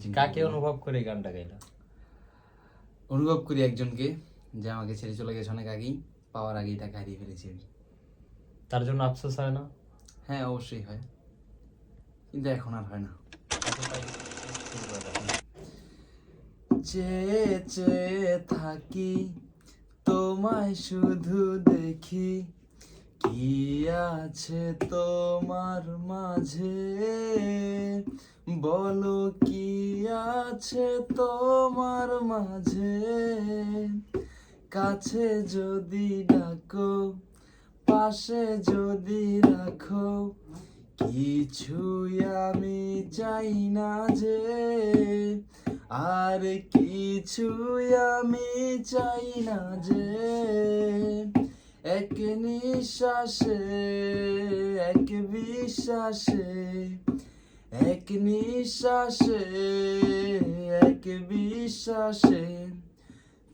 চিন্তা কাকে অনুভব করে গানটা গাইলা? অনুভব করি একজনকে যে আমাকে ছেড়ে চলে গেছে অনেক আগেই পাওয়ার আগেই তাকে হারিয়ে ফেলেছি আমি। তার জন্য আফসোস হয় না? হ্যাঁ অবশ্যই হয়। কিন্তু এখন আর হয় না। চেয়ে চেয়ে থাকি তোমায় শুধু দেখি। কি আছে তোমার মাঝে? বলো কি আছে তোমার মাঝে? কাছে যদি ডাকো, পাশে যদি রাখো, কিছুই আমি চাই না যে। আর কিছুই আমি চাই না যে। এক নিঃশ্বাসে, এক বিশ্বাসে নিঃশ্বাসে এক বিশ্বাসে,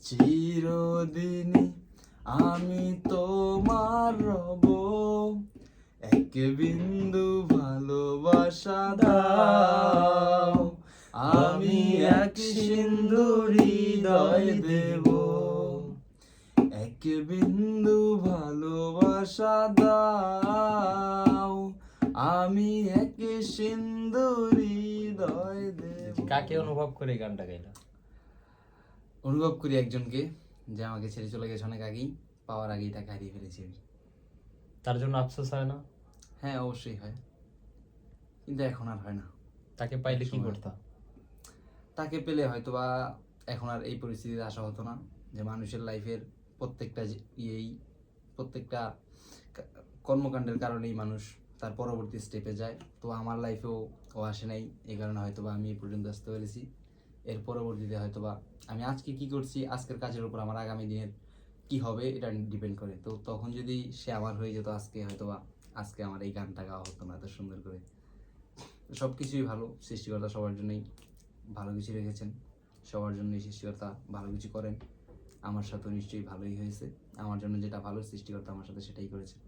চিরদিনই আমি তোমার রব। এক বিন্দু ভালোবাসা দাও, আমি এক সিন্ধু হৃদয় দেব। এক বিন্দু ভালোবাসা দাও আমি এক সিন্ধু হৃদয় দেব। কাকে অনুভব করে গানটা গাইলা? অনুভব করি একজনকে যে আমাকে ছেড়ে চলে গেছে অনেক আগেই পাওয়ার আগেই তাকে হারিয়ে ফেলেছি আমি। তার জন্য আফসোস হয় না? হ্যাঁ অবশ্যই হয়। কিন্তু এখন আর হয় না। তাকে পাইলে কি করতাম তাকে পেলে হয়তো বা এখন আর এই পরিস্থিতিতে আসা হতো না যে মানুষের লাইফের প্রত্যেকটা ইয়েই প্রত্যেকটা কর্মকাণ্ডের কারণেই মানুষ তার পরবর্তী স্টেপে যায়। তো আমার লাইফেও ও আসে নাই, এই কারণে হয়তো বা আমি এই পর্যন্ত আসতে পেরেছি। এর পরবর্তীতে হয়তো বা আমি আজকে কি করছি, আজকের কাজের উপর আমার আগামী দিনের কি হবে, এটা ডিপেন্ড করে। তো তখন যদি সে আমার হয়ে যেত, আজকে হয়তো বা আজকে আমার এই গানটা গাওয়া হতো না এত সুন্দর করে। সব কিছুই ভালো, সৃষ্টিকর্তা সবার জন্যই ভালো কিছু রেখেছেন। সবার জন্যই সৃষ্টিকর্তা ভালো কিছু করেন। আমার সাথে নিশ্চয়ই ভালোই হয়েছে। আমার জন্য যেটা ভালো, সৃষ্টিকর্তা আমার সাথে সেটাই করেছে